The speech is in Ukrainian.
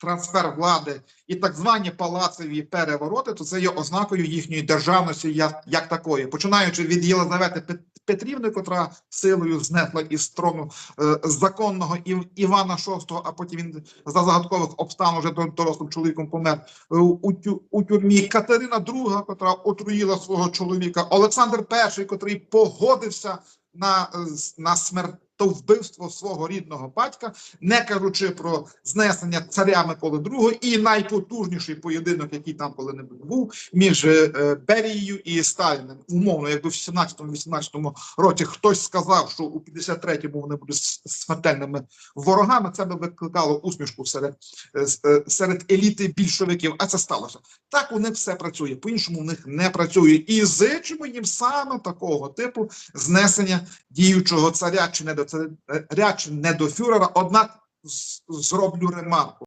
трансфер влади і так звані палацеві перевороти, то це є ознакою їхньої державності як, як такої, починаючи від Єлизавети Пет- Петрівни, котра силою знесла із трону е, законного Ів- Івана VI, а потім він за загадкових обстан уже дор- дорослим чоловіком помер е, у, у тюрмі. Катерина II, котра отруїла свого чоловіка, Олександр І, котрий погодився на, е, з- на смертовбивство свого рідного батька, не кажучи про знесення царя Миколи II і найпотужніший поєдинок, який там коли-небудь був між е, Берією і Сталіним. Умовно, якби в 17-18 році хтось сказав, що у 53-му вони будуть смертельними ворогами, це би викликало усмішку серед, е, е, серед еліти більшовиків. А це сталося. Так у них все працює, по-іншому у них не працює. І зичимо їм саме такого типу знесення діючого царя чи не до царя, не до фюрера. Однак зроблю ремарку.